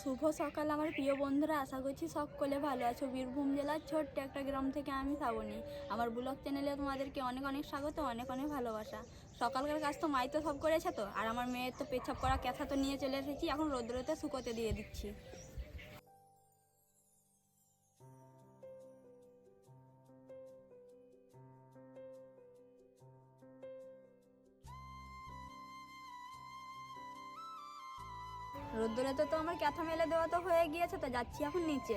শুভ সকাল আমার প্রিয় বন্ধুরা, আশা করছি সকলে ভালো আছো। বীরভূম জেলার ছোট্ট একটা গ্রাম থেকে আমি শ্রাবণী। আমার ব্লগ চ্যানেলে তোমাদেরকে অনেক অনেক স্বাগত, অনেক অনেক ভালোবাসা। সকালকার কাজ তো মাই তো সব করেছে তো, আর আমার মেয়ের তো পেছাপ করা ক্যাথা তো নিয়ে চলে এসেছি। এখন রোদ্রতে শুকোতে দিয়ে দিচ্ছি। রোদ্দুরেতে তো আমার ক্যাথা মেলে দেওয়া তো হয়ে গিয়েছে, তো যাচ্ছি এখন নিচে।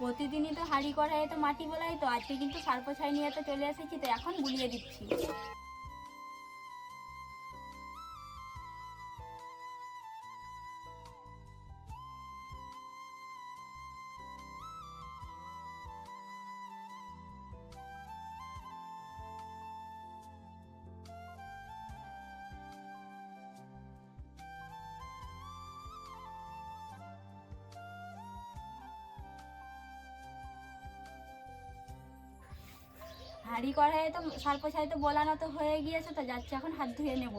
প্রতিদিনই তো হাঁড়ি কড়াইয়ে তো মাটি বলাই, তো আজকে কিন্তু সার্প ছাই নিয়ে তো চলে এসেছি, তো এখন বুলিয়ে দিচ্ছি। হাঁড়ি কড়াইয়ে তো সার ছাই তো বলানো তো হয়ে গিয়েছে, তো যাচ্ছি এখন হাত ধুয়ে নেব।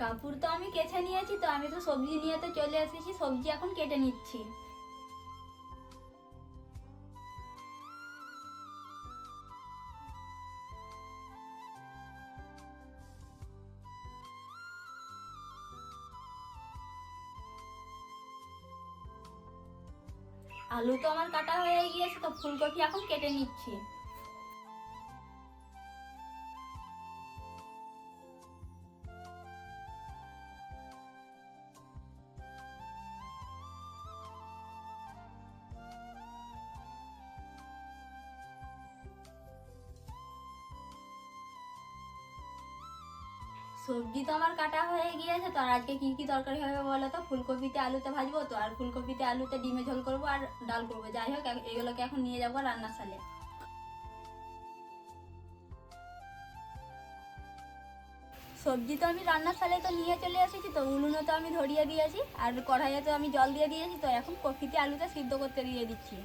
কাপড় তো আমি কেছে নিয়েছি, তো আমি তো সবজি নিয়ে তো চলে এসেছি সবজি এখন কেটে নিচ্ছি। আলু তো আমার কাটা হয়ে গিয়েছে তো ফুলকপি এখন কেটে নিচ্ছি। সবজি তো আমার কাটা হয়ে গিয়েছে, তো আর আজকে কি কি তরকারি হবে বলো তো? ফুলকপিতে আলুতে ভাজবো তো, আর ফুলকপিতে আলুতে ডিমে ঝোল করব আর ডাল করব। যাই হোক এগুলোকে এখন নিয়ে যাব রান্নার সালে। সবজি তো আমি রান্নার সালে তো নিয়ে চলে এসেছি, তো উনুনে তো আমি ধরিয়ে দিয়েছি, আর কড়াইয়ে তো আমি জল দিয়ে দিয়েছি, তো এখন কপিতে আলুতে সিদ্ধ করতে দিয়ে দিচ্ছি।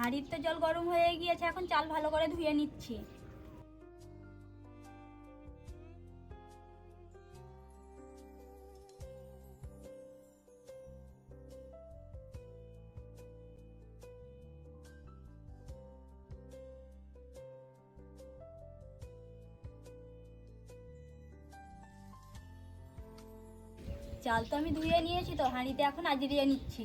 হাঁড়ির তো জল গরম হয়ে গিয়েছে, এখন চাল ভালো করে ধুয়ে নিচ্ছি। চাল তো আমি ধুয়ে নিয়েছি তো, হাঁড়িতে এখন আজরিয়ে নিচ্ছি।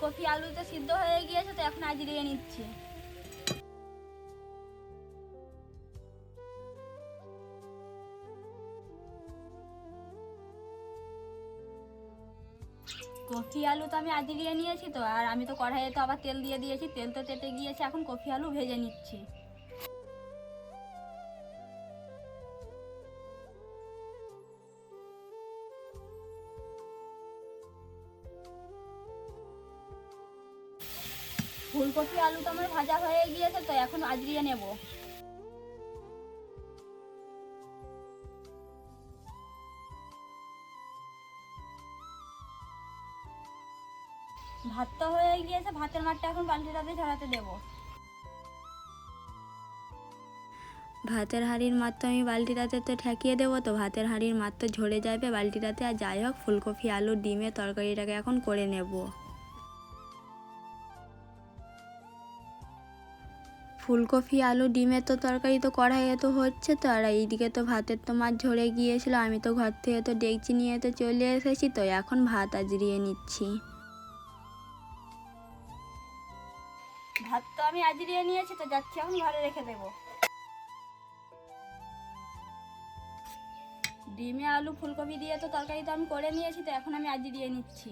ফুলকপি আলুতে সিদ্ধ হয়ে গিয়েছে তো এখন আজ আজরিয়ে নিচ্ছি। কফি আলু তো আমি আজরিয়ে নিয়েছি তো, আর আমি তো কড়াইয়ে তো আবার তেল দিয়ে দিয়েছি, তেল তো তেতে গিয়েছে, এখন কফি আলু ভেজে নিচ্ছি। ফুলকপি, আলু তো আমার ভাজা হয়ে গিয়েছে, তো এখন আজরিয়ে নেব। তো হয়ে গিয়েছে, ভাতের মাঠটা এখন বালতিটাতে ঝরাতে দেবো। ভাতের হাঁড়ির মাত্র আমি বালতিটাতে তো ঠেকিয়ে দেবো, তো ভাতের হাঁড়ির মাত্র ঝরে যাবে বালতিটাতে। আর যাই হোক, ফুলকপি, আলু, ডিমের তরকারিটাকে এখন করে নেব। ফুলকপি, আলু, ডিমের তো তরকারি তো কড়াইয়ে তো হচ্ছে তো। আর এইদিকে তো ভাতের তো মাছ ঝরে গিয়েছিল। আমি তো ঘর থেকে তো ডেকচি নিয়ে তো চলে এসেছি তো, এখন ভাত আজরিয়ে নিচ্ছি। ভাত তো আমি আজরিয়ে নিয়েছি তো, যাচ্ছি এখন ঘরে রেখে দেবো। ডিমে আলু, ফুলকপি দিয়ে তো তরকারি তো আমি করে নিয়েছি তো, এখন আমি আজ দিয়ে নিচ্ছি।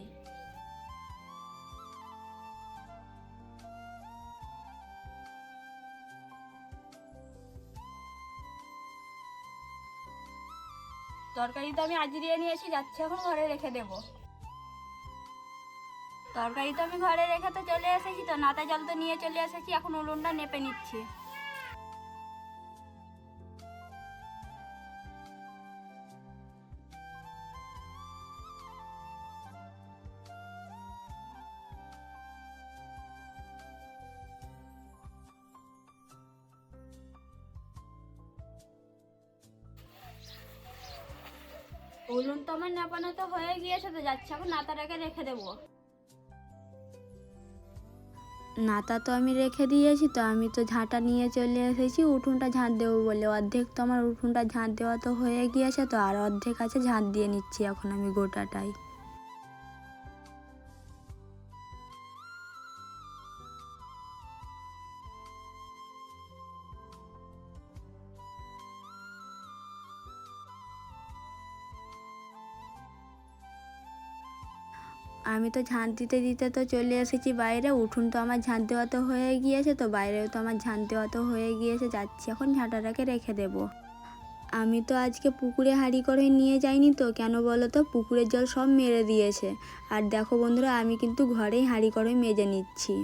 তরকারি তো আমি আজ নিয়ে নিয়েছি যাচ্ছি, এখন ঘরে রেখে দেব। তরকারি তো আমি ঘরে রেখে তো চলে এসেছি তো, নাতা জল তো নিয়ে চলে এসেছি, এখন উলুনটা নেপে নিচ্ছি। উলুন তো আমার নেপানো তো হয়ে গিয়েছে তো, যাচ্ছে এখন নাতাটাকে রেখে দেবো। নাতা তো আমি রেখে দিয়েছি তো, আমি তো ঝাঁটা নিয়ে চলে এসেছি, উঠোনটা ঝাঁট দেবো বলে। অর্ধেক তো আমার উঠোনটা ঝাঁট দেওয়া তো হয়ে গিয়েছে তো, আর অর্ধেক আছে ঝাঁট দিয়ে নিচ্ছি এখন আমি গোটাটাই। আমি তো ঝাঁট দিতে দিতে তো চলে এসেছি বাইরে, উঠুন তো আমার ঝাঁট দেওয়া তো হয়ে গিয়েছে তো বাইরেও তো আমার ঝাঁট দেওয়া তো হয়ে গিয়েছে, যাচ্ছি এখন ঝাঁটাটাকে রেখে দেব। আমি তো আজকে পুকুরে হাঁড়ি করে নিয়ে যাইনি তো, কেন বলো তো? পুকুরের জল সব মেরে দিয়েছে। আর দেখো বন্ধুরা, আমি কিন্তু ঘরেই হাঁড়ি করে মেজে নিচ্ছি।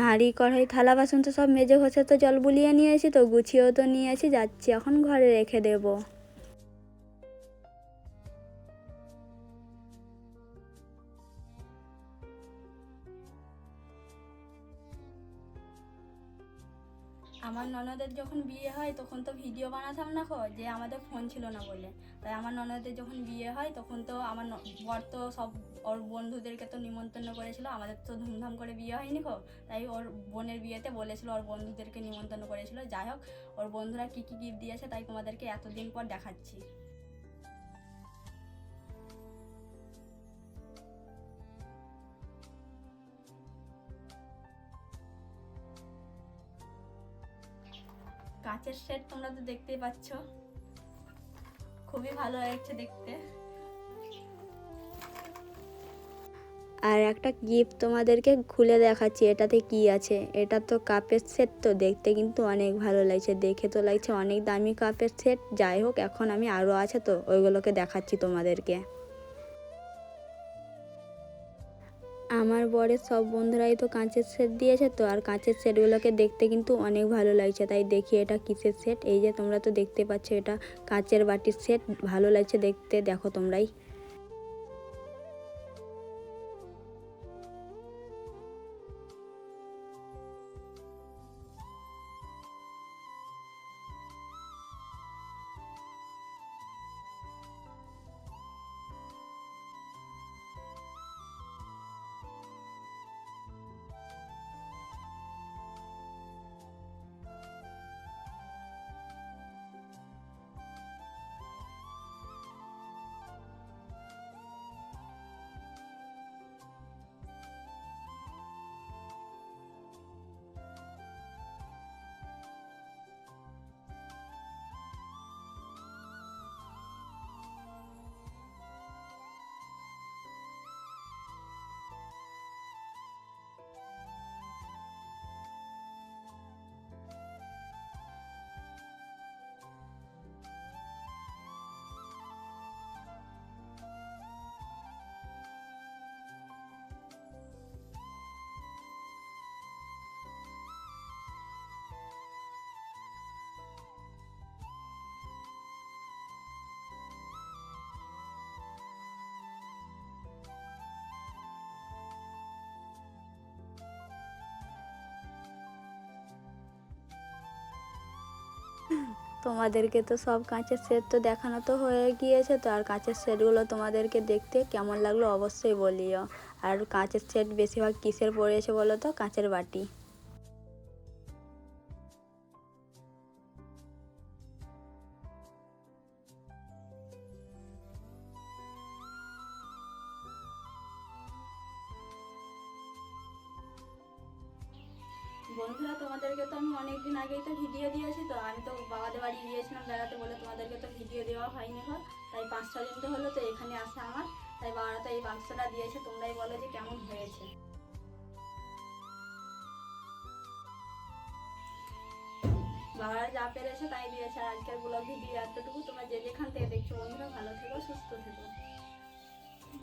হাঁড়ি, কড়াই, থালা, বাসন তো সব মেজে ঘষে তো জল বুলিয়ে নিয়েছি তো, গুছিয়েও তো নিয়েছি যাচ্ছি এখন ঘরে রেখে দেবো। আমার ননদের যখন বিয়ে হয়, তখন তো ভিডিও বানাতাম না যে আমাদের ফোন ছিল না বলে। তাই আমার ননদের যখন বিয়ে হয়, তখন তো আমার বর তো সব, ওর বন্ধুদেরকে তো নিমন্ত্রণ করেছিল, আমাদের তো ধুমধাম করে বিয়ে হয়নি খো তাই ওর বোনের বিয়েতে বলেছিল, ওর বন্ধুদেরকে নিমন্ত্রণ করেছিল। যাই হোক, ওর বন্ধুরা কী কী গিফট দিয়েছে, তাই তোমাদেরকে এতদিন পর দেখাচ্ছি। কাঁচের সেট তোমরা তো দেখতেই পাচ্ছ। খুবই ভালো লাগছে দেখতে। আর একটা গিফট তোমাদেরকে খুলে দেখাচ্ছি, এটাতে কি আছে? এটা তো কাপের সেট তো, দেখতে কিন্তু অনেক ভালো লাগছে। দেখে তো লাগছে অনেক দামি কাপের সেট যাই হোক, এখন আমি আরও আছে তো, ওইগুলোকে দেখাচ্ছি তোমাদেরকে। আমার বরের সব বন্ধুরাই তো কাঁচের সেট দিয়েছে তো, আর কাঁচের সেটগুলোকে দেখতে কিন্তু অনেক ভালো লাগছে। তাই দেখি এটা কিসের সেট এই যে তোমরা তো দেখতে পাচ্ছ এটা কাঁচের বাটির সেট ভালো লাগছে দেখতে, দেখো তোমরাই। তোমাদেরকে তো সব কাঁচের সেট তো দেখানো তো হয়ে গিয়েছে, তো আর কাঁচের সেটগুলো তোমাদেরকে দেখতে কেমন লাগল অবশ্যই বলিও। আর কাঁচের সেট বেশিরভাগ কিসের পড়েছে বলো তো? কাঁচের বাটি। গিয়েছিলাম বেড়াতে বলে তোমাদেরকে তো ভিডিও দেওয়া হয়নি ঘর তাই পাঁচ ছ দিন তো হলো তো এখানে আসা আমার, তাই বাবারা তো এই বাক্সটা দিয়েছে, তোমরাই বলো যে কেমন হয়েছে। বাবারা যা পেরেছে তাই দিয়েছে আজকের ব্লগ ভিডিও এতটুকু, তোমরা যে যেখান থেকে দেখছ, বন্ধুরা ভালো থেকো, সুস্থ থেকো।